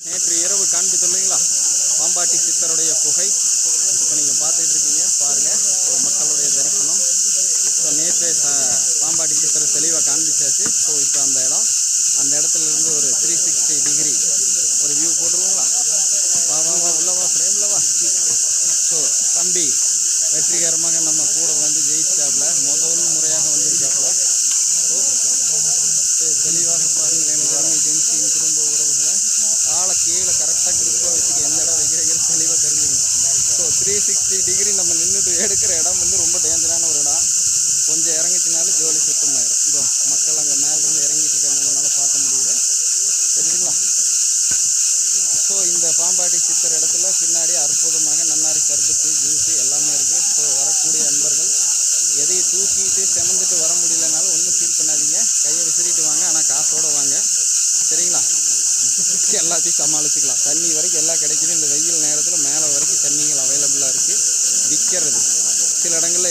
நேற்று இரவு காண்பித்துள்ளீங்களா பாம்பாட்டி சித்தருடைய குகை. இப்போ நீங்கள் பார்த்துட்டு இருக்கீங்க. பாருங்கள் மக்களுடைய தரிசனம். ஸோ நேற்று ச பாம்பாட்டி சித்தரை தெளிவாக காண்பிச்சாச்சு. ஸோ இப்போ அந்த இடம் அந்த இடத்துல இருந்து ஒரு த்ரீ சிக்ஸ்டி டிகிரி ஒரு வியூ போட்டுருவோங்களா? வா வா வா உள்ளவா ஃப்ரேமில் வா. ஸோ தம்பி வெற்றிகரமாக நம்ம கூட வந்து ஜெயிச்சாப்புல மொதல் த்ரீ சிக்ஸ்டி டிகிரி நம்ம நின்றுட்டு எடுக்கிற இடம் வந்து ரொம்ப டேஞ்சரான ஒரு இடம். கொஞ்சம் இறங்கிச்சினாலும் ஜோலி சுத்தமாயிடும் இதோ மக்கள் அங்கே மேலேருந்து இறங்கிட்டு இருக்காங்க. பார்க்க முடியுது. தெரிஞ்சுங்களா ஸோ இந்த பாம்பாட்டி சித்தர் இடத்துல பின்னாடி அற்புதமாக நன்னாரி சர்பத்து ஜூஸு எல்லாமே இருக்குது ஸோ வரக்கூடிய அன்பர்கள் எதையும் தூக்கிட்டு செமந்துட்டு வர முடியலனாலும் ஒன்றும் ஃபீல் பண்ணாதீங்க. கையை விசிறிட்டு வாங்க. ஆனால் காசோடு வாங்க. சரிங்களா? எல்லாத்தையும் சமாளிச்சுக்கலாம். தண்ணி வரைக்கும் எல்லாம் கிடைக்குது. இந்த வெயில் நேரத்தில் சில இடங்களில்